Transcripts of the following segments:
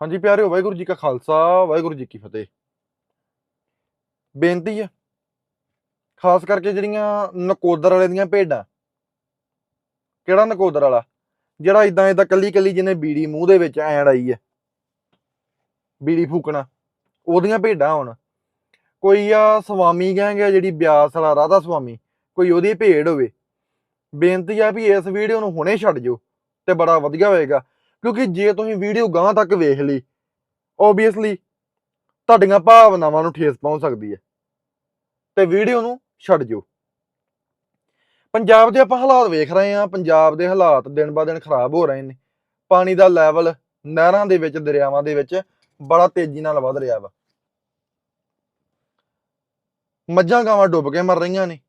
ਹਾਂਜੀ ਪਿਆਰਿਓ, ਵਾਹਿਗੁਰੂ ਜੀ ਕਾ ਖਾਲਸਾ, ਵਾਹਿਗੁਰੂ ਜੀ ਕੀ ਫਤਿਹ। ਬੇਨਤੀ ਹੈ ਖਾਸ ਕਰਕੇ ਜਿਹੜੀਆਂ ਨਕੋਦਰ ਵਾਲੇ ਦੀਆਂ ਭੇਡਾਂ। ਕਿਹੜਾ ਨਕੋਦਰ ਵਾਲਾ? ਜਿਹੜਾ ਇਦਾਂ ਇਦਾਂ ਕੱਲੀ ਕੱਲੀ ਜਿਹਨੇ ਬੀੜੀ ਮੂੰਹ ਦੇ ਵਿੱਚ ਐਣ ਆਈ ਹੈ ਬੀੜੀ ਫੂਕਣਾ, ਉਹਦੀਆਂ ਭੇਡਾਂ ਹੁਣ। ਕੋਈ ਆ ਸਵਾਮੀ ਗੈਂਗ ਹੈ ਜਿਹੜੀ ਬਿਆਸ ਵਾਲਾ ਰਾਧਾ ਸਵਾਮੀ, ਕੋਈ ਉਹਦੀ ਭੇਡ ਹੋਵੇ। ਬੇਨਤੀ ਆ ਵੀ ਇਸ ਵੀਡੀਓ ਨੂੰ ਹੁਣੇ ਛੱਡ ਜਿਓ, ਤੇ ਬੜਾ ਵਧੀਆ ਹੋਏਗਾ। ਕਿਉਂਕਿ ਜੇ ਤੁਸੀਂ ਵੀਡੀਓ ਗਾਂ ਤੱਕ ਵੇਖ ਲਈ ਓਬਵੀਅਸਲੀ ਤੁਹਾਡੀਆਂ ਭਾਵਨਾਵਾਂ ਨੂੰ ਠੇਸ ਪਹੁੰਚ ਸਕਦੀ ਹੈ। ਤੇ ਵੀਡੀਓ ਨੂੰ ਛੱਡ ਜਿਓ। ਪੰਜਾਬ ਦੇ ਆਪਾਂ ਹਾਲਾਤ ਵੇਖ ਰਹੇ ਹਾਂ, ਪੰਜਾਬ ਦੇ ਹਾਲਾਤ ਦਿਨ ਬਾ ਦਿਨ ਖਰਾਬ ਹੋ ਰਹੇ ਨੇ। ਪਾਣੀ ਦਾ ਲੈਵਲ ਨਹਿਰਾਂ ਦੇ ਵਿੱਚ, ਦਰਿਆਵਾਂ ਦੇ ਵਿੱਚ ਬੜਾ ਤੇਜ਼ੀ ਨਾਲ ਵਧ ਰਿਹਾ ਵਾ। ਮੱਝਾਂ ਗਾਵਾਂ ਡੁੱਬ ਕੇ ਮਰ ਰਹੀਆਂ ਨੇ।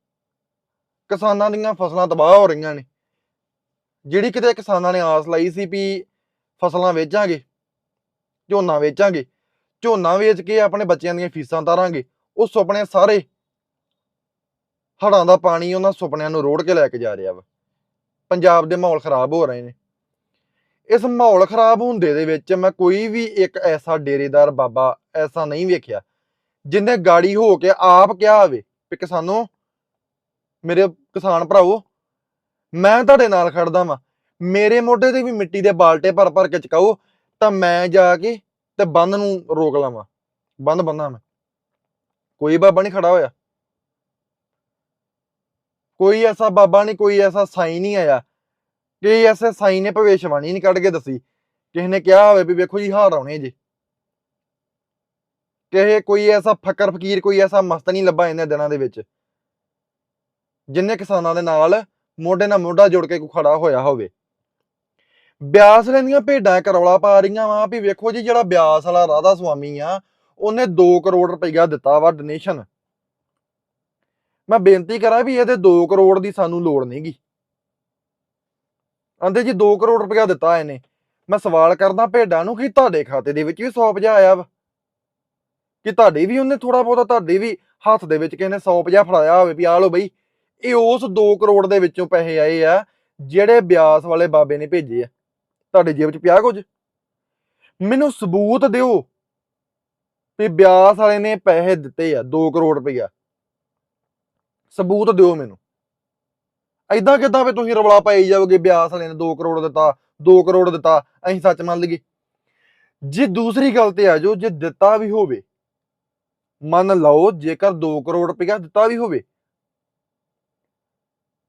ਕਿਸਾਨਾਂ ਦੀਆਂ ਫਸਲਾਂ ਤਬਾਹ ਹੋ ਰਹੀਆਂ ਨੇ। ਜਿਹੜੀ ਕਿਤੇ ਕਿਸਾਨਾਂ ਨੇ ਆਸ ਲਾਈ ਸੀ ਵੀ ਫਸਲਾਂ ਵੇਚਾਂਗੇ, ਝੋਨਾ ਵੇਚਾਂਗੇ, ਝੋਨਾ ਵੇਚ ਕੇ ਆਪਣੇ ਬੱਚਿਆਂ ਦੀਆਂ ਫੀਸਾਂ ਤਾਰਾਂਗੇ ਉਹ ਸੁਪਨੇ ਸਾਰੇ ਹੜਾਂ ਦਾ ਪਾਣੀ ਉਹਨਾਂ ਸੁਪਨਿਆਂ ਨੂੰ ਰੋੜ ਕੇ ਲੈ ਕੇ ਜਾ ਰਿਹਾ ਵਾ। ਪੰਜਾਬ ਦੇ ਮਾਹੌਲ ਖਰਾਬ ਹੋ ਰਹੇ ਨੇ। ਇਸ ਮਾਹੌਲ ਖਰਾਬ ਹੁੰਦੇ ਦੇ ਵਿੱਚ ਮੈਂ ਕੋਈ ਵੀ ਇੱਕ ਐਸਾ ਡੇਰੇਦਾਰ ਬਾਬਾ ਐਸਾ ਨਹੀਂ ਵੇਖਿਆ, ਜਿੰਨੇ ਗਾੜੀ ਹੋ ਕੇ ਆਪ ਕਿਹਾ ਹੋਵੇ ਕਿ ਕਿਸਾਨੋ, ਮੇਰੇ ਕਿਸਾਨ ਭਰਾਓ ਮੈਂ ਤੁਹਾਡੇ ਨਾਲ ਖੜਦਾ ਵਾਂ। ਮੇਰੇ ਮੋਢੇ ਤੇ ਵੀ ਮਿੱਟੀ ਦੇ ਬਾਲਟੇ ਭਰ ਭਰ ਕੇ ਚਕਾਓ, ਤਾਂ ਮੈਂ ਜਾ ਕੇ ਤੇ ਬੰਦ ਨੂੰ ਰੋਕ ਲਾਵਾਂ। ਬੰਦ ਬੰਨਾ ਮੈਂ। ਕੋਈ ਬਾਬਾ ਨਹੀਂ ਖੜਾ ਹੋਇਆ। ਕੋਈ ਐਸਾ ਬਾਬਾ ਨਹੀਂ, ਕੋਈ ਐਸਾ ਸਾਈ ਨਹੀਂ ਆਇਆ। ਕਿ ਐਸੇ ਸਾਈ ਨੇ ਭਵਿਸ਼ਵਾਣੀ ਨਹੀਂ ਕੱਢ ਕੇ ਦੱਸੀ। ਕਿਸੇ ਨੇ ਕਿਹਾ ਹੋਵੇ ਵੀ ਵੇਖੋ ਜੀ ਹਾਰ ਆਉਣੇ ਜੀ। ਕਿਸੇ ਕੋਈ ਐਸਾ ਫਕਰ ਫਕੀਰ, ਕੋਈ ਐਸਾ ਮਸਤ ਨਹੀਂ ਲੱਭਾ ਇਹਨਾਂ ਦਿਨਾਂ ਦੇ ਵਿੱਚ। ਜਿੰਨੇ ਕਿਸਾਨਾਂ ਦੇ ਨਾਲ ਮੋਢੇ ਨਾਲ ਮੋਢਾ ਜੋੜ ਕੇ ਕੋਈ ਖੜਾ ਹੋਇਆ ਹੋਵੇ। ਬਿਆਸ ਲੈਂਦੀਆਂ, ਭੇਡਾਂ ਇੱਕ ਰੌਲਾ ਪਾ ਰਹੀਆਂ ਵਾ ਵੀ ਵੇਖੋ ਜੀ ਜਿਹੜਾ ਬਿਆਸ ਵਾਲਾ ਰਾਧਾ ਸੁਆਮੀ ਆ, ਉਹਨੇ 2 ਕਰੋੜ ਰੁਪਈਆ ਦਿੱਤਾ ਵਾ ਡੋਨੇਸ਼ਨ ਮੈਂ ਬੇਨਤੀ ਕਰਾਂ ਵੀ ਇਹਦੇ 2 ਕਰੋੜ ਦੀ ਸਾਨੂੰ ਲੋੜ ਨਹੀਂਗੀ ਆਂਦੇ ਜੀ 2 ਕਰੋੜ ਰੁਪਇਆ ਦਿੱਤਾ ਇਹਨੇ। ਮੈਂ ਸਵਾਲ ਕਰਦਾ ਭੇਡਾਂ ਨੂੰ ਕਿ ਤੁਹਾਡੇ ਖਾਤੇ ਦੇ ਵਿੱਚ ਵੀ 150 ਆਇਆ ਵਾ? ਕਿ ਤੁਹਾਡੀ ਵੀ ਉਹਨੇ ਥੋੜਾ ਬਹੁਤਾ, ਤੁਹਾਡੇ ਵੀ ਹੱਥ ਦੇ ਵਿੱਚ ਕਿਸੇ ਨੇ 150 ਫੜਾਇਆ ਹੋਵੇ ਵੀ ਆ ਲਓ ਬਈ, ਇਹ ਉਸ 2 ਕਰੋੜ ਦੇ ਵਿੱਚੋਂ ਪੈਸੇ ਆਏ ਆ, ਜਿਹੜੇ ਬਿਆਸ ਵਾਲੇ ਬਾਬੇ ਨੇ ਭੇਜੇ ਆ। ਤੁਹਾਡੀ ਜੇਬ 'ਚ ਪਿਆ ਕੁਝ? ਮੈਨੂੰ ਸਬੂਤ ਦਿਓ ਵੀ ਬਿਆਸ ਵਾਲੇ ਨੇ ਪੈਸੇ ਦਿੱਤੇ ਆ 2 ਕਰੋੜ ਰੁਪਈਆ। ਸਬੂਤ ਦਿਓ ਮੈਨੂੰ। ਐਦਾਂ ਕਿਦਾਂ ਵੀ ਤੁਸੀਂ ਰਵਲਾ ਪਾਈ ਜਾਓਗੇ, ਬਿਆਸ ਵਾਲੇ ਨੇ 2 ਕਰੋੜ ਦਿੱਤਾ 2 ਕਰੋੜ ਦਿੱਤਾ, ਅਸੀਂ ਸੱਚ ਮੰਨ ਲਈਏ। ਜੇ ਦੂਸਰੀ ਗੱਲ ਤੇ ਆ ਜਾਓ, ਜੇ ਦਿੱਤਾ ਵੀ ਹੋਵੇ, ਮੰਨ ਲਓ ਜੇਕਰ 2 ਕਰੋੜ ਰੁਪਇਆ ਦਿੱਤਾ ਵੀ ਹੋਵੇ,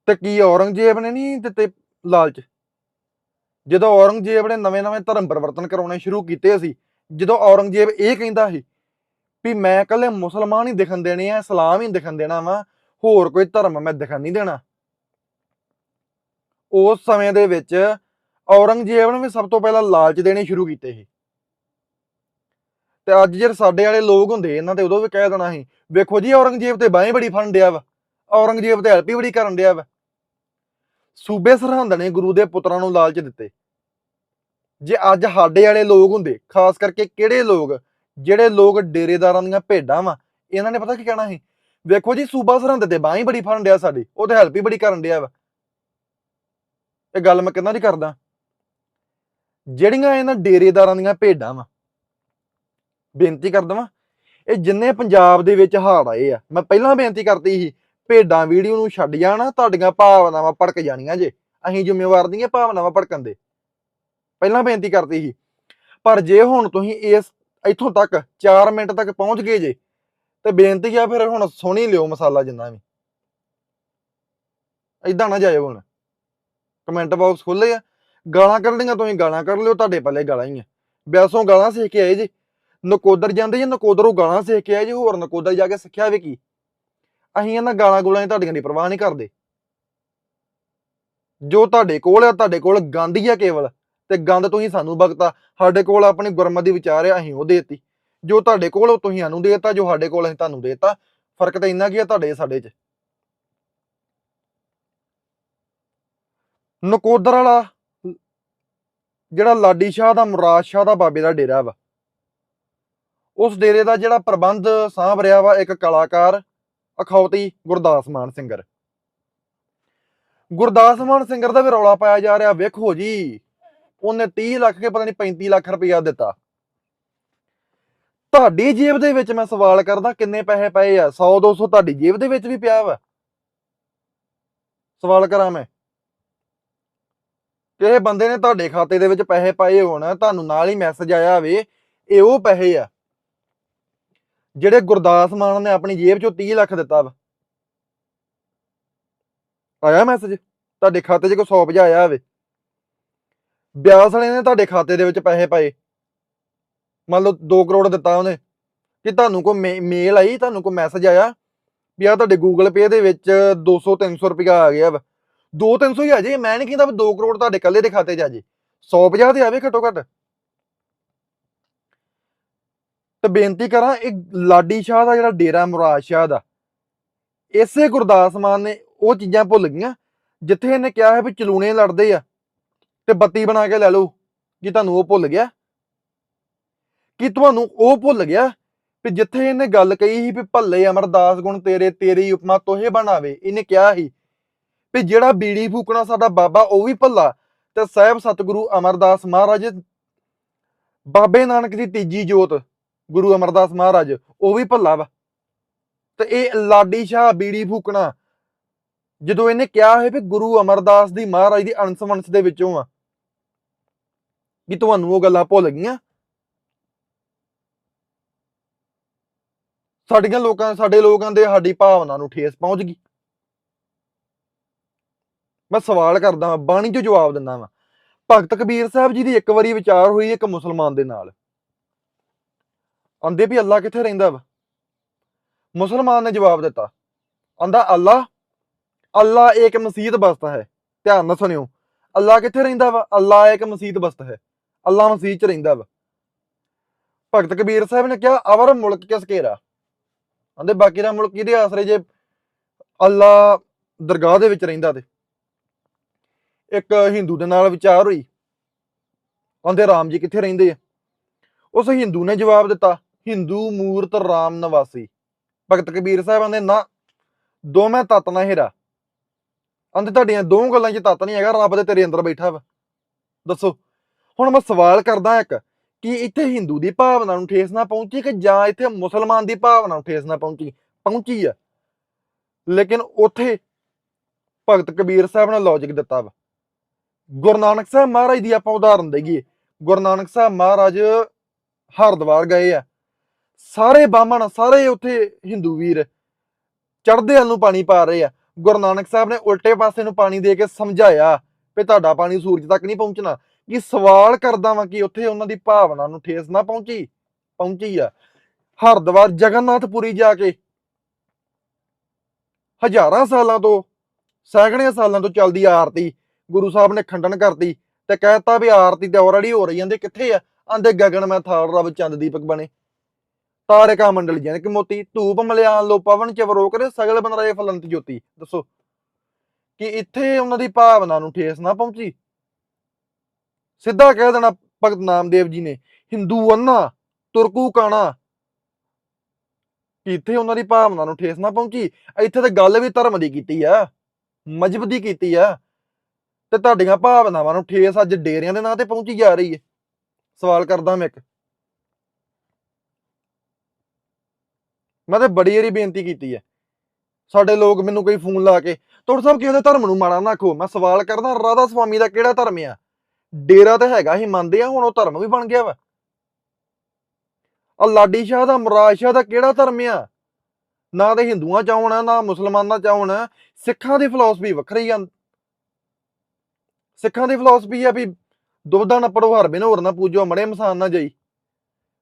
ਤੇ ਕੀ ਔਰੰਗਜ਼ੇਬ ਨੇ ਨਹੀਂ ਦਿੱਤੇ ਲਾਲਚ? ਜਦੋਂ ਔਰੰਗਜ਼ੇਬ ਨੇ ਨਵੇਂ-ਨਵੇਂ ਧਰਮ ਪਰਿਵਰਤਨ ਕਰਾਉਣੇ ਸ਼ੁਰੂ ਕੀਤੇ ਸੀ, ਜਦੋਂ ਔਰੰਗਜ਼ੇਬ ਇਹ ਕਹਿੰਦਾ ਸੀ ਵੀ ਮੈਂ ਇਕੱਲੇ ਮੁਸਲਮਾਨ ਹੀ ਦਿਖਣ ਦੇਣੇ ਆ, ਇਸਲਾਮ ਹੀ ਦਿਖਣ ਦੇਣਾ ਵਾ, ਹੋਰ ਕੋਈ ਧਰਮ ਮੈਂ ਦਿਖਣ ਨਹੀਂ ਦੇਣਾ। ਉਸ ਸਮੇਂ ਦੇ ਵਿੱਚ ਔਰੰਗਜ਼ੇਬ ਨੇ ਵੀ ਸਭ ਤੋਂ ਪਹਿਲਾਂ ਲਾਲਚ ਦੇਣੇ ਸ਼ੁਰੂ ਕੀਤੇ ਸੀ। ਤੇ ਅੱਜ ਜੇ ਸਾਡੇ ਵਾਲੇ ਲੋਕ ਹੁੰਦੇ, ਇਹਨਾਂ ਤੇ ਉਦੋਂ ਵੀ ਕਹਿ ਦੇਣਾ ਸੀ, ਵੇਖੋ ਜੀ ਔਰੰਗਜ਼ੇਬ ਤੇ ਬਾਹੀਂ ਬੜੀ ਫੜਨ ਡਿਆ ਵਾ, ਔਰੰਗਜ਼ੇਬ ਤੇ ਹੈਲਪ ਹੀ ਬੜੀ ਕਰਨ ਡਿਆ ਵਾ। ਸੂਬੇ ਸਰਹੰਦ ਨੇ ਗੁਰੂ ਦੇ ਪੁੱਤਰਾਂ ਨੂੰ ਲਾਲਚ ਦਿੱਤੇ। ਜੇ ਅੱਜ ਸਾਡੇ ਵਾਲੇ ਲੋਕ ਹੁੰਦੇ, ਖਾਸ ਕਰਕੇ ਕਿਹੜੇ ਲੋਕ, ਜਿਹੜੇ ਲੋਕ ਡੇਰੇਦਾਰਾਂ ਦੀਆਂ ਭੇਡਾਂ ਵਾ, ਇਹਨਾਂ ਨੇ ਪਤਾ ਕੀ ਕਹਿਣਾ ਸੀ? ਵੇਖੋ ਜੀ, ਸੂਬਾ ਸਰਹੰਦ ਤੇ ਬਾਹੀਂ ਬੜੀ ਫੜਨ ਡਿਆ ਸਾਡੀ, ਉਹ ਤੇ ਹੈਲਪ ਹੀ ਬੜੀ ਕਰਨ ਡਿਆ ਵਾ। ਇਹ ਗੱਲ ਮੈਂ ਕਿੰਨਾ ਦੀ ਕਰਦਾ? ਜਿਹੜੀਆਂ ਇਹਨਾਂ ਡੇਰੇਦਾਰਾਂ ਦੀਆਂ ਭੇਡਾਂ ਵਾ, ਬੇਨਤੀ ਕਰਦਾ ਵਾਂ, ਇਹ ਜਿੰਨੇ ਪੰਜਾਬ ਦੇ ਵਿੱਚ ਹਾੜ ਆਏ ਆ, ਮੈਂ ਪਹਿਲਾਂ ਬੇਨਤੀ ਕਰਤੀ ਸੀ ਭੇਡਾਂ ਵੀਡੀਓ ਨੂੰ ਛੱਡ ਜਾਣਾ, ਤੁਹਾਡੀਆਂ ਭਾਵਨਾਵਾਂ ਭੜਕ ਜਾਣੀਆਂ ਜੇ। ਅਸੀਂ ਜ਼ਿੰਮੇਵਾਰ ਨਹੀਂ ਭਾਵਨਾਵਾਂ ਭੜਕਣ ਦੇ। ਪਹਿਲਾਂ ਬੇਨਤੀ ਕਰਤੀ ਸੀ, ਪਰ ਜੇ ਹੁਣ ਤੁਸੀਂ ਇਸ ਇੱਥੋਂ ਤੱਕ 4 ਮਿੰਟ ਤੱਕ ਪਹੁੰਚ ਗਏ ਜੇ, ਤੇ ਬੇਨਤੀ ਆ ਫਿਰ ਹੁਣ ਸੁਣੀ ਲਿਓ ਮਸਾਲਾ ਜਿੰਨਾ ਵੀ। ਇਦਾਂ ਨਾ ਜਾਇਓ ਹੁਣ। ਕਮੈਂਟ ਬਾਕਸ ਖੁੱਲੇ ਆ। ਗਾਲਾਂ ਕੱਢਣੀਆਂ ਤੁਸੀਂ ਗਾਲਾਂ ਕੱਢ ਲਿਓ, ਤੁਹਾਡੇ ਪੱਲੇ ਗਾਲਾਂ ਹੀ ਆ। ਬਿਆਸੋਂ ਗਾਲਾਂ ਸਿੱਖ ਕੇ ਆਏ ਜੇ। ਨਕੋਦਰ ਜਾਂਦੇ ਜੇ, ਨਕੋਦਰੋਂ ਗਾਲਾਂ ਸਿੱਖ ਕੇ ਆਏ ਜੀ, ਹੋਰ ਨਕੋਦਰ ਜਾ ਕੇ ਸਿੱਖਿਆ ਵੀ ਕੀ? ਅਸੀਂ ਇਹਨਾਂ ਗਾਲਾਂ ਗੋਲਾਂ ਦੀ ਤੁਹਾਡੀਆਂ ਦੀ ਪਰਵਾਹ ਨਹੀਂ ਕਰਦੇ। ਜੋ ਤੁਹਾਡੇ ਕੋਲ ਆ, ਤੁਹਾਡੇ ਕੋਲ ਗੰਦ ਹੀ ਆ ਕੇਵਲ, ਤੇ ਗੰਦ ਤੁਸੀਂ ਸਾਨੂੰ ਬਗਤਾ ਸਾਡੇ ਕੋਲ ਆਪਣੀ ਗੁਰਮਤਿ ਵਿਚਾਰ ਆ, ਅਸੀਂ ਉਹ ਦੇਤੀ। ਜੋ ਤੁਹਾਡੇ ਕੋਲ ਉਹ ਤੁਸੀਂ ਸਾਨੂੰ ਦੇਤਾ, ਜੋ ਸਾਡੇ ਕੋਲ ਅਸੀਂ ਤੁਹਾਨੂੰ ਦੇਤਾ। ਫ਼ਰਕ ਤਾਂ ਇੰਨਾ ਕੀ ਆ ਤੁਹਾਡੇ ਸਾਡੇ 'ਚ। ਨਕੋਦਰ ਵਾਲਾ, ਜਿਹੜਾ ਲਾਡੀ ਸ਼ਾਹ ਦਾ, ਮੁਰਾਦ ਸ਼ਾਹ ਦਾ ਬਾਬੇ ਦਾ ਡੇਰਾ ਵਾ। ਉਸ ਡੇਰੇ ਦਾ ਜਿਹੜਾ ਪ੍ਰਬੰਧ ਸਾਂਭ ਰਿਹਾ ਵਾ ਇੱਕ ਕਲਾਕਾਰ ਅਖੌਤੀ ਗੁਰਦਾਸ ਮਾਨ ਸਿੰਗਰ। ਗੁਰਦਾਸ ਮਾਨ ਸਿੰਗਰ ਦਾ ਵੀ ਰੌਲਾ ਪਾਇਆ ਜਾ ਰਿਹਾ, ਵੇਖੋ ਜੀ। ਉਹਨੇ 30 ਲੱਖ ਕੇ ਪਤਾ ਨਹੀਂ 35 ਲੱਖ ਰੁਪਇਆ ਦਿੱਤਾ। ਤੁਹਾਡੀ ਜੇਬ ਦੇ ਵਿੱਚ ਮੈਂ ਸਵਾਲ ਕਰਦਾ, ਕਿੰਨੇ ਪੈਸੇ ਪਏ ਆ? 100 200 ਤੁਹਾਡੀ ਜੇਬ ਦੇ ਵਿੱਚ ਵੀ ਪਿਆ ਵਾ? ਸਵਾਲ ਕਰਾਂ ਮੈਂ। ਕਿਸੇ ਬੰਦੇ ਨੇ ਤੁਹਾਡੇ ਖਾਤੇ ਦੇ ਵਿੱਚ ਪੈਸੇ ਪਾਏ ਹੋਣ, ਤੁਹਾਨੂੰ ਨਾਲ ਹੀ ਮੈਸੇਜ ਆਇਆ ਹੋਵੇ ਇਹ ਉਹ ਪੈਸੇ ਆ। ਜਿਹੜੇ ਗੁਰਦਾਸ ਮਾਨ ਨੇ ਆਪਣੀ ਜੇਬ ਚੋਂ 30 ਲੱਖ ਦਿੱਤਾ ਵਾ। ਆਇਆ ਮੈਸੇਜ ਤੁਹਾਡੇ ਖਾਤੇ 'ਚ ਕੋਈ 100 ਭਜਾ ਆਇਆ ਹੋਵੇ। ਬਿਆਸ ਵਾਲੇ ਨੇ ਤੁਹਾਡੇ ਖਾਤੇ ਦੇ ਵਿੱਚ ਪੈਸੇ ਪਾਏ। ਮੰਨ ਲਓ 2 ਕਰੋੜ ਦਿੱਤਾ ਉਹਨੇ। ਕਿ ਤੁਹਾਨੂੰ ਕੋਈ ਮੇਲ ਆਈ, ਤੁਹਾਨੂੰ ਕੋਈ ਮੈਸੇਜ ਆਇਆ? ਵੀ ਆ ਤੁਹਾਡੇ ਗੂਗਲ ਪੇ ਦੇ ਵਿੱਚ 200 300 ਰੁਪਇਆ ਆ ਗਿਆ ਵਾ। 2 300 ਹੀ ਆ ਜੇ ਮੈਂ ਨਹੀਂ ਕਹਿੰਦਾ ਵੀ 2 ਕਰੋੜ ਤੁਹਾਡੇ ਕੱਲੇ ਦੇ ਖਾਤੇ 'ਚ ਆ ਜੇ 150 ਤੇ ਆਵੇ ਘੱਟੋ ਘੱਟ। ਤੇ ਬੇਨਤੀ ਕਰਾਂ, ਇਹ ਲਾਡੀ ਸ਼ਾਹ ਦਾ ਜਿਹੜਾ ਡੇਰਾ ਮੁਰਾਦ ਸ਼ਾਹ ਦਾ, ਇਸੇ ਗੁਰਦਾਸ ਮਾਨ ਨੇ ਉਹ ਚੀਜ਼ਾਂ ਭੁੱਲ ਗਈਆਂ, ਜਿੱਥੇ ਇਹਨੇ ਕਿਹਾ ਹੈ ਵੀ ਚਲੂਣੇ ਲੜਦੇ ਆ ਤੇ ਬੱਤੀ ਬਣਾ ਕੇ ਲੈ ਲਓ, ਕੀ ਤੁਹਾਨੂੰ ਉਹ ਭੁੱਲ ਗਿਆ? ਕੀ ਤੁਹਾਨੂੰ ਉਹ ਭੁੱਲ ਗਿਆ ਵੀ ਜਿੱਥੇ ਇਹਨੇ ਗੱਲ ਕਹੀ ਸੀ ਵੀ ਭੱਲੇ ਅਮਰਦਾਸ ਗੁਣ ਤੇਰੇ, ਤੇਰੀ ਉਪਮਾ ਤੋਹੇ ਬਣਾਵੇ ਇਹਨੇ ਕਿਹਾ ਸੀ ਵੀ ਜਿਹੜਾ ਬੀੜੀ ਫੂਕਣਾ ਸਾਡਾ ਬਾਬਾ, ਉਹ ਵੀ ਭੱਲਾ, ਤੇ ਸਾਹਿਬ ਸਤਿਗੁਰੂ ਅਮਰਦਾਸ ਮਹਾਰਾਜ, ਬਾਬੇ ਨਾਨਕ ਦੀ ਤੀਜੀ ਜੋਤ ਗੁਰੂ ਅਮਰਦਾਸ ਮਹਾਰਾਜ, ਉਹ ਵੀ ਭੱਲਾ ਵਾ। ਤੇ ਇਹ ਲਾਡੀ ਸ਼ਾਹ ਬੀੜੀ ਫੂਕਣਾ, ਜਦੋਂ ਇਹਨੇ ਕਿਹਾ ਹੈ ਵੀ ਗੁਰੂ ਅਮਰਦਾਸ ਦੀ ਮਹਾਰਾਜ ਦੀ ਅਣਸ ਵੰਸ਼ ਦੇ ਵਿੱਚੋਂ ਆ ਕਿ ਤੁਹਾਨੂੰ ਉਹ ਗੱਲਾਂ ਭੁੱਲ ਗਈਆਂ। ਸਾਡੀਆਂ ਲੋਕਾਂ, ਸਾਡੇ ਲੋਕਾਂ ਦੇ ਸਾਡੀ ਭਾਵਨਾ ਨੂੰ ਠੇਸ ਪਹੁੰਚ ਗਈ। ਮੈਂ ਸਵਾਲ ਕਰਦਾ ਹਾਂ ਬਾਣੀ 'ਚ ਜਵਾਬ ਦਿੰਦਾ ਵਾਂ। ਭਗਤ ਕਬੀਰ ਸਾਹਿਬ ਜੀ ਦੀ ਇੱਕ ਵਾਰੀ ਵਿਚਾਰ ਹੋਈ ਇੱਕ ਮੁਸਲਮਾਨ ਦੇ ਨਾਲ। ਆਂਦੇ ਵੀ ਅੱਲਾ ਕਿੱਥੇ ਰਹਿੰਦਾ ਵਾ? ਮੁਸਲਮਾਨ ਨੇ ਜਵਾਬ ਦਿੱਤਾ। ਆਂਦਾ, ਅੱਲਾ ਅੱਲਾ ਇੱਕ ਮਸਜਿਦ ਬਸਤਾ ਹੈ। ਧਿਆਨ ਨਾਲ ਸੁਣਿਓ। ਅੱਲਾ ਕਿੱਥੇ ਰਹਿੰਦਾ ਵਾ? ਅੱਲਾ ਇੱਕ ਮਸਜਿਦ ਬਸਤਾ ਹੈ। ਅੱਲਾ ਮਸਜਿਦ 'ਚ ਰਹਿੰਦਾ ਵਾ। ਭਗਤ ਕਬੀਰ ਸਾਹਿਬ ਨੇ ਕਿਹਾ, ਅਵਰ ਮੁਲਕ ਕਿਸ ਘੇਰਾ? ਆਂਦੇ, ਬਾਕੀ ਦਾ ਮੁਲਕ ਕਿਹਦੇ ਆਸਰੇ ਜੇ ਅੱਲਾ ਦਰਗਾਹ ਦੇ ਵਿੱਚ ਰਹਿੰਦਾ ਤੇ? ਇੱਕ ਹਿੰਦੂ ਦੇ ਨਾਲ ਵਿਚਾਰ ਹੋਈ। ਕਹਿੰਦੇ ਰਾਮ ਜੀ ਕਿੱਥੇ ਰਹਿੰਦੇ ਆ? ਉਸ ਹਿੰਦੂ ਨੇ ਜਵਾਬ ਦਿੱਤਾ ਹਿੰਦੂ ਮੂਰਤ ਰਾਮ ਨਿਵਾਸੀ। ਭਗਤ ਕਬੀਰ ਸਾਹਿਬ ਆਂਦੇ, ਨਾ, ਦੋਵੇਂ ਤੱਤ ਨਾ ਹੀਰਾ ਆਂਦੇ, ਤੁਹਾਡੀਆਂ ਦੋ ਗੱਲਾਂ 'ਚ ਤੱਤ ਨਹੀਂ ਹੈਗਾ, ਰੱਬ ਦੇ ਤੇਰੇ ਅੰਦਰ ਬੈਠਾ ਵਾ। ਦੱਸੋ, ਹੁਣ ਮੈਂ ਸਵਾਲ ਕਰਦਾ ਇੱਕ, ਕਿ ਇੱਥੇ ਹਿੰਦੂ ਦੀ ਭਾਵਨਾ ਨੂੰ ਠੇਸ ਨਾ ਪਹੁੰਚੀ ਕਿ ਜਾਂ ਇੱਥੇ ਮੁਸਲਮਾਨ ਦੀ ਭਾਵਨਾ ਨੂੰ ਠੇਸ ਨਾ ਪਹੁੰਚੀ? ਪਹੁੰਚੀ ਆ। ਲੇਕਿਨ ਉੱਥੇ ਭਗਤ ਕਬੀਰ ਸਾਹਿਬ ਨੇ ਲੌਜੀਕ ਦਿੱਤਾ ਵਾ। ਗੁਰੂ ਨਾਨਕ ਸਾਹਿਬ ਮਹਾਰਾਜ ਦੀ ਆਪਾਂ ਉਦਾਹਰਨ ਦੇਈਏ। ਗੁਰੂ ਨਾਨਕ ਸਾਹਿਬ ਮਹਾਰਾਜ ਹਰਦੁਆਰ ਗਏ ਆ। ਸਾਰੇ ਬਾਹਮਣ, ਸਾਰੇ ਉੱਥੇ ਹਿੰਦੂ ਵੀਰ ਚੜਦੇ ਵੱਲ ਨੂੰ ਪਾਣੀ ਪਾ ਰਹੇ ਆ। ਗੁਰੂ ਨਾਨਕ ਸਾਹਿਬ ਨੇ ਉਲਟੇ ਪਾਸੇ ਨੂੰ ਪਾਣੀ ਦੇ ਕੇ ਸਮਝਾਇਆ ਵੀ ਤੁਹਾਡਾ ਪਾਣੀ ਸੂਰਜ ਤੱਕ ਨਹੀਂ ਪਹੁੰਚਣਾ। ਕਿ ਸਵਾਲ ਕਰਦਾ ਵਾਂ ਕਿ ਉੱਥੇ ਉਹਨਾਂ ਦੀ ਭਾਵਨਾ ਨੂੰ ਠੇਸ ਨਾ ਪਹੁੰਚੀ ਪਹੁੰਚੀ ਆ। ਹਰਦੁਆਰ ਜਗਨਨਾਥਪੁਰੀ ਜਾ ਕੇ ਹਜ਼ਾਰਾਂ ਸਾਲਾਂ ਤੋਂ, ਸੈਂਕੜਿਆਂ ਸਾਲਾਂ ਤੋਂ ਚੱਲਦੀ ਆਰਤੀ ਗੁਰੂ ਸਾਹਿਬ ਨੇ ਖੰਡਨ ਕਰਤੀ ਤੇ ਕਹਿਤਾ ਵੀ ਆਰਤੀ ਤੇ ਆਲਰੇਡੀ ਹੋ ਰਹੀ ਜਾਂਦੇ ਕਿੱਥੇ ਆ? ਆਂਦੇ ਗਗਨ ਮੈਂ ਥਾਲ ਰਬ ਚੰਦ ਦੀਪਕ ਬਣੇ। ਤਾਰਿਕਾ ਮੰਡਲ ਜਨ ਮੋਤੀ ਧੂਪ ਮਲਿਆਨ ਲੋ ਪਵਨ ਚਵਰੋ ਕਰੇ, ਸਗਲ ਬਨ ਫਲੰਤ ਜੋਤੀ। ਦੱਸੋ ਕਿ ਇੱਥੇ ਉਹਨਾਂ ਦੀ ਭਾਵਨਾ ਨੂੰ ਠੇਸ ਨਾ ਪਹੁੰਚੀ? ਸਿੱਧਾ ਕਹਿ ਦੇਣਾ ਭਗਤ ਨਾਮਦੇਵ ਜੀ ਨੇ, ਹਿੰਦੂ ਅੰਨਾ, ਤੁਰਕੂ ਕਾਣਾ। ਇੱਥੇ ਉਹਨਾਂ ਦੀ ਭਾਵਨਾ ਨੂੰ ਠੇਸ ਨਾ ਪਹੁੰਚੀ? ਇੱਥੇ ਤਾਂ ਗੱਲ ਵੀ ਧਰਮ ਦੀ ਕੀਤੀ ਆ, ਮਜ਼ਬ ਦੀ ਕੀਤੀ ਆ, ਤੇ ਤੁਹਾਡੀਆਂ ਭਾਵਨਾਵਾਂ ਨੂੰ ਠੇਸ ਅੱਜ ਡੇਰਿਆਂ ਦੇ ਨਾਂ ਤੇ ਪਹੁੰਚੀ ਜਾ ਰਹੀ ਹੈ ਸਵਾਲ ਕਰਦਾ ਮੈਂ ਇੱਕ। ਮੈਂ ਤਾਂ ਬੜੀ ਵਾਰੀ ਬੇਨਤੀ ਕੀਤੀ ਹੈ। ਸਾਡੇ ਲੋਕ ਮੈਨੂੰ ਕੋਈ ਫੋਨ ਲਾ ਕੇ, ਤੁਹਾਡੇ ਸਾਹਿਬ ਕਿਸੇ ਦੇ ਧਰਮ ਨੂੰ ਮਾੜਾ ਨਾ ਆਖੋ ਮੈਂ ਸਵਾਲ ਕਰਦਾ, ਰਾਧਾ ਸੁਆਮੀ ਦਾ ਕਿਹੜਾ ਧਰਮ ਆ? ਡੇਰਾ ਤਾਂ ਹੈਗਾ ਹੀ ਮੰਨਦੇ ਆ, ਹੁਣ ਉਹ ਧਰਮ ਵੀ ਬਣ ਗਿਆ ਵਾ। ਆ ਲਾਡੀ ਸ਼ਾਹ ਦਾ, ਮੁਰਾਦ ਸ਼ਾਹ ਦਾ ਕਿਹੜਾ ਧਰਮ ਆ? ਨਾ ਤੇ ਹਿੰਦੂਆਂ ਚ ਆਉਣਾ, ਨਾ ਮੁਸਲਮਾਨਾਂ ਚ ਆਉਣਾ, ਸਿੱਖਾਂ ਦੀ ਫਿਲਾਸਫੀ ਵੱਖਰੀ ਆ। ਸਿੱਖਾਂ ਦੀ ਫਿਲਾਸਫੀ ਆ ਵੀ ਦੁਬਦਾ ਨਾ ਪੜੋ ਹਰ ਬਿਨ ਹੋਰ ਨਾ ਪੂਜੋ, ਮੜੇ ਮਸਾਨ ਨਾ ਜਾਈ।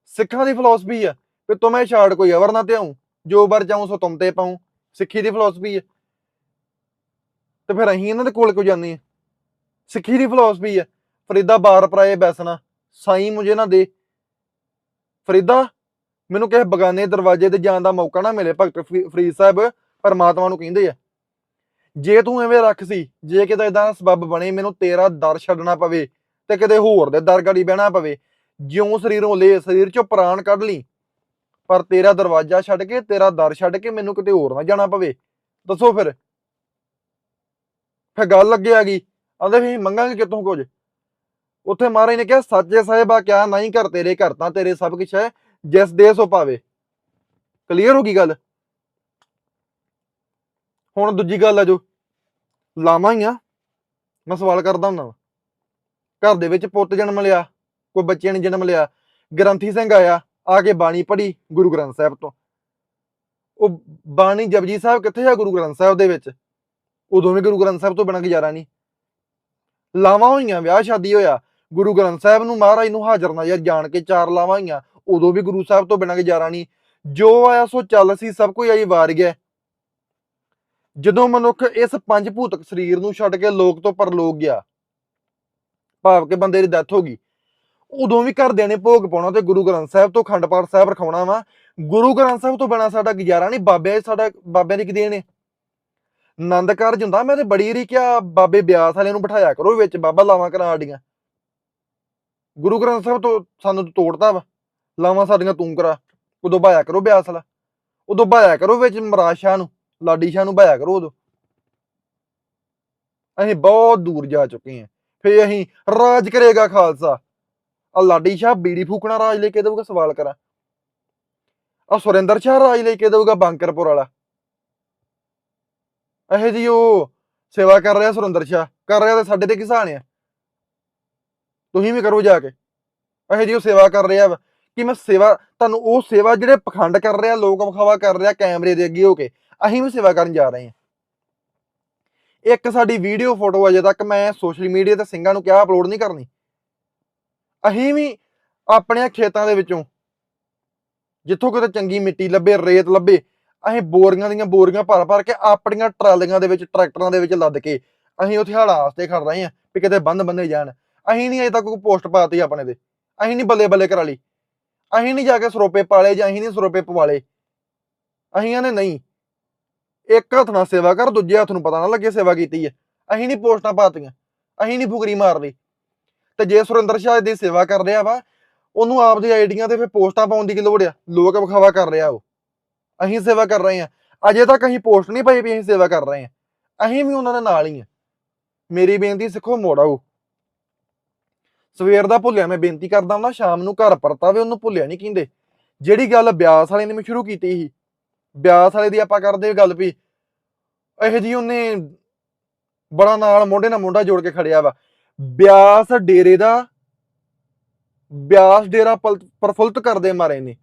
ਸਿੱਖਾਂ ਦੀ ਫਿਲਾਸਫੀ ਆ ਵੀ ਤੁਮੇ ਛਾੜ ਕੋਈ ਅਵਰ ਨਾ ਧਿਆਉ। ਜੋ ਬਰ ਜਾਉ ਸੋ ਤੁਮ ਤੇ ਪਾਉ। ਸਿੱਖੀ ਦੀ ਫਿਲਾਸਫੀ ਹੈ। ਤੇ ਫਿਰ ਅਸੀਂ ਇਹਨਾਂ ਦੇ ਕੋਲ ਕਿਉਂ ਜਾਂਦੇ ਆ ਸਿੱਖੀ ਦੀ ਫਿਲਾਸਫੀ ਹੈ। ਫਰੀਦਾ ਬਾਰ ਪਰਾਏ ਬੈਸਣਾ, ਸਾਈਂ ਮੁਝੇ ਨਾ ਦੇ। ਫਰੀਦਾ, ਮੈਨੂੰ ਕਿਸੇ ਬਗਾਨੇ ਦਰਵਾਜ਼ੇ ਤੇ ਜਾਣ ਦਾ ਮੌਕਾ ਨਾ ਮਿਲੇ, ਭਗਤ ਫਰੀ- ਫਰੀਦ ਸਾਹਿਬ ਪਰਮਾਤਮਾ ਨੂੰ ਕਹਿੰਦੇ ਆ। ਜੇ ਤੂੰ ਐਵੇਂ ਰੱਖ ਸੀ, ਜੇ ਕਿਤੇ ਇਦਾਂ ਸਬੱਬ ਬਣੇ, ਮੈਨੂੰ ਤੇਰਾ ਦਰ ਛੱਡਣਾ ਪਵੇ ਤੇ ਕਿਤੇ ਹੋਰ ਦੇ ਦਰ ਗੜੀ ਬਹਿਣਾ ਪਵੇ। ਜਿਉਂ ਸਰੀਰੋਂ ਲੈ ਸਰੀਰ ਚੋਂ ਪ੍ਰਾਣ ਕੱਢ ਲਈ ਪਰ ਤੇਰਾ ਦਰਵਾਜ਼ਾ ਛੱਡ ਕੇ, ਤੇਰਾ ਦਰ ਛੱਡ ਕੇ ਮੈਨੂੰ ਕਿਤੇ ਹੋਰ ਨਾ ਜਾਣਾ ਪਵੇ। ਦੱਸੋ ਫਿਰ। ਫਿਰ ਗੱਲ ਅੱਗੇ ਆ ਗਈ। ਆਂਦੇ ਵੀ ਮੰਗਾਂਗੇ ਕਿਤੋਂ ਕੁਝ? ਉੱਥੇ ਮਹਾਰਾਜ ਨੇ ਕਿਹਾ, ਸੱਚੇ ਸਾਹਿਬਾ ਕਿਆ ਨਹੀਂ ਕਰ ਤੇਰੇ, ਘਰ ਤਾਂ ਤੇਰੇ ਸਭ ਕੁਛ ਹੈ, ਜਿਸ ਦੇਸ ਉਹ ਪਾਵੇ ਕਲੀਅਰ ਹੋ ਗਈ ਗੱਲ? ਹੁਣ ਦੂਜੀ ਗੱਲ ਆ ਜੋ। ਲਾਵਾਂ ਹੀ ਆ। ਮੈਂ ਸਵਾਲ ਕਰਦਾ ਹੁੰਦਾ ਵਾਂ। ਘਰ ਦੇ ਵਿੱਚ ਪੁੱਤ ਜਨਮ ਲਿਆ, ਕੋਈ ਬੱਚੇ ਨੇ ਜਨਮ ਲਿਆ, ਗ੍ਰੰਥੀ ਸਿੰਘ ਆਇਆ ਆ ਕੇ ਬਾਣੀ ਪੜ੍ਹੀ ਗੁਰੂ ਗ੍ਰੰਥ ਸਾਹਿਬ ਤੋਂ। ਉਹ ਬਾਣੀ ਜਪਜੀ ਸਾਹਿਬ ਕਿੱਥੇ ਆ ਗੁਰੂ ਗ੍ਰੰਥ ਸਾਹਿਬ ਦੇ ਵਿੱਚ? ਉਦੋਂ ਵੀ ਗੁਰੂ ਗ੍ਰੰਥ ਸਾਹਿਬ ਤੋਂ ਬਿਨਾਂ ਗੁਜ਼ਾਰਾ ਨਹੀਂ। ਲਾਵਾਂ ਹੋਈਆਂ, ਵਿਆਹ ਸ਼ਾਦੀ ਹੋਇਆ, ਗੁਰੂ ਗ੍ਰੰਥ ਸਾਹਿਬ ਨੂੰ ਮਹਾਰਾਜ ਨੂੰ ਹਾਜ਼ਰ ਨਾ ਯਾਰ ਜਾਣ ਕੇ ਚਾਰ ਲਾਵਾਂ ਹੋਈਆਂ, ਉਦੋਂ ਵੀ ਗੁਰੂ ਸਾਹਿਬ ਤੋਂ ਬਿਨਾਂ ਗੁਜ਼ਾਰਾ ਨਹੀਂ। ਜੋ ਆਇਆ ਸੋ ਚੱਲ ਸੀ, ਸਭ ਕੁਝ ਆਈ ਵਾਰ ਗਿਆ। ਜਦੋਂ ਮਨੁੱਖ ਇਸ ਪੰਜ ਭੂਤਕ ਸਰੀਰ ਨੂੰ ਛੱਡ ਕੇ ਲੋਕ ਤੋਂ ਪਰਲੋਕ ਗਿਆ, ਭਾਵ ਕਿ ਬੰਦੇ ਦੀ ਡੈਥ ਹੋ ਗਈ ਉਦੋਂ ਵੀ ਘਰਦਿਆਂ ਨੇ ਭੋਗ ਪਾਉਣਾ ਤੇ ਗੁਰੂ ਗ੍ਰੰਥ ਸਾਹਿਬ ਤੋਂ ਖੰਡ ਪਾਠ ਸਾਹਿਬ ਰਖਾਉਣਾ ਵਾ। ਗੁਰੂ ਗ੍ਰੰਥ ਸਾਹਿਬ ਤੋਂ ਬਿਨਾਂ ਸਾਡਾ ਗੁਜ਼ਾਰਾ ਨਹੀਂ ਬਾਬੇ ਸਾਡਾ, ਬਾਬਿਆਂ ਦੀ ਕਿਦੇ ਨੇ ਆਨੰਦ ਕਾਰਜ ਹੁੰਦਾ, ਮੈਂ ਤੇ ਬੜੀ ਰੀ ਕਿਹਾ, ਬਾਬੇ ਬਿਆਸ ਵਾਲਿਆਂ ਨੂੰ ਬਿਠਾਇਆ ਕਰੋ ਵਿੱਚ, ਬਾਬਾ ਲਾਵਾਂ ਕਰਾ ਸਾਡੀਆਂ ਗੁਰੂ ਗ੍ਰੰਥ ਸਾਹਿਬ ਤੋਂ ਸਾਨੂੰ ਤੋੜਦਾ ਵਾ, ਲਾਵਾਂ ਸਾਡੀਆਂ ਤੂੰ ਕਰਾ, ਉਦੋਂ ਭਾਇਆ ਕਰੋ ਬਿਆਸ ਵਾਲਾ। ਉਦੋਂ ਭਾਇਆ ਕਰੋ ਵਿੱਚ ਮਰਾਜ ਸ਼ਾਹ ਨੂੰ, ਲਾਡੀ ਸ਼ਾਹ ਨੂੰ ਭਾਇਆ ਕਰੋ ਉਦੋਂ। ਅਸੀਂ ਬਹੁਤ ਦੂਰ ਜਾ ਚੁੱਕੇ ਹਾਂ ਫੇ ਅਸੀਂ ਰਾਜ ਕਰੇਗਾ ਖਾਲਸਾ। ਆ ਲਾਡੀ ਸ਼ਾਹ ਬੀੜੀ ਫੂਕਣਾ ਰਾਜ ਲੈ ਕੇ ਦੇਊਗਾ, ਸਵਾਲ ਕਰਾਂ। ਆ ਸੁਰਿੰਦਰ ਸ਼ਾਹ ਰਾਜ ਲੈ ਕੇ ਦੇਊਗਾ, ਬੰਕਰਪੁਰ ਵਾਲਾ। ਇਹ ਜੀ ਉਹ ਸੇਵਾ ਕਰ ਰਿਹਾ ਸੁਰਿੰਦਰ ਸ਼ਾਹ, ਕਰ ਰਿਹਾ ਤੇ ਸਾਡੇ ਤੇ ਕਿਸਾਨ ਆ। ਤੁਸੀਂ ਵੀ ਕਰੋ ਜਾ ਕੇ। ਇਹ ਜੀ ਉਹ ਸੇਵਾ ਕਰ ਰਿਹਾ ਵਾ। ਕਿ ਮੈਂ ਸੇਵਾ, ਤੁਹਾਨੂੰ ਉਹ ਸੇਵਾ ਜਿਹੜੇ ਪਖੰਡ ਕਰ ਰਿਹਾ, ਲੋਕ ਵਿਖਾਵਾ ਕਰ ਰਿਹਾ ਕੈਮਰੇ ਦੇ ਅੱਗੇ ਹੋ ਕੇ, ਅਸੀਂ ਵੀ ਸੇਵਾ ਕਰਨ ਜਾ ਰਹੇ ਹਾਂ। ਇੱਕ ਸਾਡੀ ਵੀਡੀਓ ਫੋਟੋ ਅਜੇ ਤੱਕ ਮੈਂ ਸੋਸ਼ਲ ਮੀਡੀਆ ਤੇ ਸਿੰਘਾਂ ਨੂੰ ਕਿਹਾ, ਅਪਲੋਡ ਨਹੀਂ ਕਰਨੀ। ਅਸੀਂ ਵੀ ਆਪਣੇ ਖੇਤਾਂ ਦੇ ਵਿੱਚੋਂ ਜਿੱਥੋਂ ਕਿਤੇ ਚੰਗੀ ਮਿੱਟੀ ਲੱਭੇ, ਰੇਤ ਲੱਭੇ, ਅਸੀਂ ਬੋਰੀਆਂ ਦੀਆਂ ਬੋਰੀਆਂ ਭਰ ਭਰ ਕੇ ਆਪਣੀਆਂ ਟਰਾਲੀਆਂ ਦੇ ਵਿੱਚ, ਟਰੈਕਟਰਾਂ ਦੇ ਵਿੱਚ ਲੱਦ ਕੇ ਅਸੀਂ ਉੱਥੇ ਹਾੜਾ ਵਾਸਤੇ ਖੜ ਰਹੇ ਹਾਂ ਵੀ ਕਿਤੇ ਬੰਦ ਬੰਦੇ ਜਾਣ। ਅਸੀਂ ਨਹੀਂ ਅਜੇ ਤੱਕ ਕੋਈ ਪੋਸਟ ਪਾਤੀ ਆਪਣੇ ਦੇ ਅਸੀਂ ਨਹੀਂ ਬੱਲੇ ਬੱਲੇ ਕਰਾ ਲਈ ਅਸੀਂ ਨਹੀਂ ਜਾ ਕੇ ਸਰੋਪੇ ਪਾਲੇ ਜਾਂ ਅਸੀਂ ਨਹੀਂ ਸਰੋਪੇ ਪਵਾਲੇ। ਅਸੀਂ ਆਨੇ ਨਹੀਂ। ਇੱਕ ਹੱਥ ਨਾਲ ਸੇਵਾ ਕਰ, ਦੂਜੇ ਹੱਥ ਨੂੰ ਪਤਾ ਨਾ ਲੱਗੇ ਸੇਵਾ ਕੀਤੀ ਹੈ। ਅਸੀਂ ਨਹੀਂ ਪੋਸਟਾਂ ਪਾਤੀਆਂ ਅਸੀਂ ਨਹੀਂ ਫੁਕਰੀ ਮਾਰਦੇ ਤੇ ਜੇ ਸੁਰਿੰਦਰ ਸ਼ਾਹ ਦੀ ਸੇਵਾ ਕਰ ਰਿਹਾ ਵਾ, ਉਹਨੂੰ ਆਪਦੀ ਆਈਡੀਆਂ ਤੇ ਫਿਰ ਪੋਸਟਾਂ ਪਾਉਣ ਦੀ ਕੀ ਲੋੜ ਆ? ਲੋਕ ਵਿਖਾਵਾ ਕਰ ਰਿਹਾ ਉਹ। ਅਸੀਂ ਸੇਵਾ ਕਰ ਰਹੇ ਹਾਂ। ਅਜੇ ਤੱਕ ਅਸੀਂ ਪੋਸਟ ਨਹੀਂ ਪਾਈ ਵੀ ਅਸੀਂ ਸੇਵਾ ਕਰ ਰਹੇ ਹਾਂ। ਅਸੀਂ ਵੀ ਉਹਨਾਂ ਦੇ ਨਾਲ ਹੀ ਆ ਮੇਰੀ ਬੇਨਤੀ ਸਿੱਖੋ, ਮੋੜ ਆਓ ਸਵੇਰ ਦਾ ਭੁੱਲਿਆ, ਮੈਂ ਬੇਨਤੀ ਕਰਦਾ ਹਾਂ ਸ਼ਾਮ ਨੂੰ ਘਰ ਪਰਤਾਵੇ, ਉਹਨੂੰ ਭੁੱਲਿਆ ਨਹੀਂ ਕਹਿੰਦੇ। ਜਿਹੜੀ ਗੱਲ ਬਿਆਸ ਵਾਲੇ ਨੇ ਮੈਂ ਸ਼ੁਰੂ ਕੀਤੀ ਸੀ। ਬਿਆਸ ਵਾਲੇ ਦੀ ਆਪਾਂ ਕਰਦੇ ਗੱਲ ਵੀ, ਇਹ ਜੀ ਉਹਨੇ ਬੜਾ ਨਾਲ ਮੋਢੇ ਨਾਲ ਮੋਢਾ ਜੋੜ ਕੇ ਖੜਿਆ ਵਾ। ਬਿਆਸ ਡੇਰੇ ਦਾ ਬਿਆਸ ਡੇਰਾ ਪਲ- ਪ੍ਰਫੁੱਲਤ ਕਰਦੇ ਮਾਰੇ ਨੇ।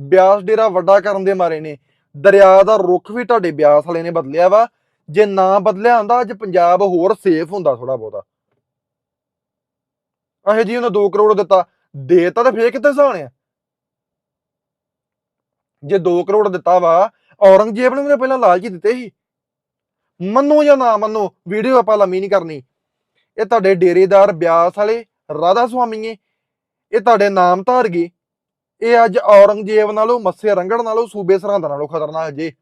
ਬਿਆਸ ਡੇਰਾ ਵੱਡਾ ਕਰਨ ਦੇ ਮਾਰੇ ਨੇ। ਦਰਿਆ ਦਾ ਰੁੱਖ ਵੀ ਤੁਹਾਡੇ ਬਿਆਸ ਵਾਲੇ ਨੇ ਬਦਲਿਆ ਵਾ। ਜੇ ਨਾ ਬਦਲਿਆ ਹੁੰਦਾ, ਅੱਜ ਪੰਜਾਬ ਹੋਰ ਸੇਫ ਹੁੰਦਾ ਥੋੜਾ ਬਹੁਤਾ। ਇਹ ਜੀ ਉਹਨੇ 2 ਕਰੋੜ ਦਿੱਤਾ। ਦੇਤਾ ਤਾਂ ਫੇਰ ਕਿੱਥੇ ਸਾਣਿਆ ਜੇ 2 ਕਰੋੜ ਦਿੱਤਾ ਵਾ, ਔਰੰਗਜ਼ੇਬ ਨੇ ਵੀ ਪਹਿਲਾਂ ਲਾਲਚ ਹੀ ਦਿੱਤੇ ਸੀ। ਮੰਨੋ ਜਾਂ ਨਾ ਮੰਨੋ, ਵੀਡੀਓ ਆਪਾਂ ਲੰਮੀ ਨਹੀਂ ਕਰਨੀ। ਇਹ ਤੁਹਾਡੇ ਡੇਰੇਦਾਰ ਬਿਆਸ ਵਾਲੇ ਰਾਧਾ ਸੁਆਮੀ ਏ। ਇਹ ਤੁਹਾਡੇ ਨਾਮ ਧਾਰ ਗਏ ਇਹ ਅੱਜ ਔਰੰਗਜ਼ੇਬ ਨਾਲੋਂ, ਮੱਸੇ ਰੰਗੜ ਨਾਲੋਂ, ਸੂਬੇ ਸਰਹੰਦ ਨਾਲੋਂ ਖਤਰਨਾਕ ਜੇ।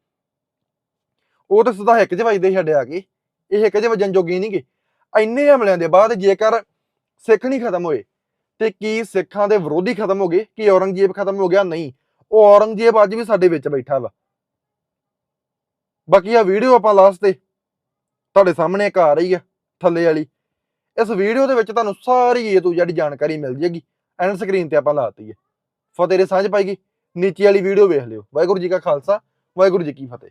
ਉਹ ਤਾਂ ਸਦਾ ਇੱਕ ਚ ਵੱਜਦੇ ਆ ਕੇ। ਇਹ ਇੱਕ ਚ ਜੋਗੀ ਜੋਗੇ ਨਹੀਂਗੇ ਇੰਨੇ ਹਮਲਿਆਂ ਦੇ ਬਾਅਦ ਜੇਕਰ ਸਿੱਖ ਨਹੀਂ ਖਤਮ ਹੋਏ, ਤੇ ਕੀ ਸਿੱਖਾਂ ਦੇ ਵਿਰੋਧੀ ਖਤਮ ਹੋ ਗਏ, ਕੀ ਔਰੰਗਜ਼ੇਬ ਖਤਮ ਹੋ ਗਿਆ? ਨਹੀਂ। ਉਹ ਔਰੰਗਜ਼ੇਬ ਅੱਜ ਵੀ ਸਾਡੇ ਵਿੱਚ ਬੈਠਾ ਵਾ। ਬਾਕੀ ਆ ਵੀਡੀਓ ਆਪਾਂ ਲਾਸਟ ਤੇ ਤੁਹਾਡੇ ਸਾਹਮਣੇ ਇੱਕ ਆ ਰਹੀ ਆ, ਥੱਲੇ ਵਾਲੀ। ਇਸ ਵੀਡੀਓ ਦੇ ਵਿੱਚ ਤੁਹਾਨੂੰ ਸਾਰੀ ਇਹ ਤੋਂ ਜਿਹੜੀ ਜਾਣਕਾਰੀ ਮਿਲ ਜੇਗੀ ਐਂਡ ਸਕਰੀਨ ਤੇ ਆਪਾਂ ਲਾਤੀ ਹੈ। ਫਤਿਹ ਦੇ ਸਾਂਝ ਪਾਈਗੀ ਨੀਚੇ ਵਾਲੀ ਵੀਡੀਓ ਵੇਖ ਲਿਓ। ਵਾਹਿਗੁਰੂ ਜੀ ਕਾ ਖਾਲਸਾ, ਵਾਹਿਗੁਰੂ ਜੀ ਕੀ ਫਤਿਹ।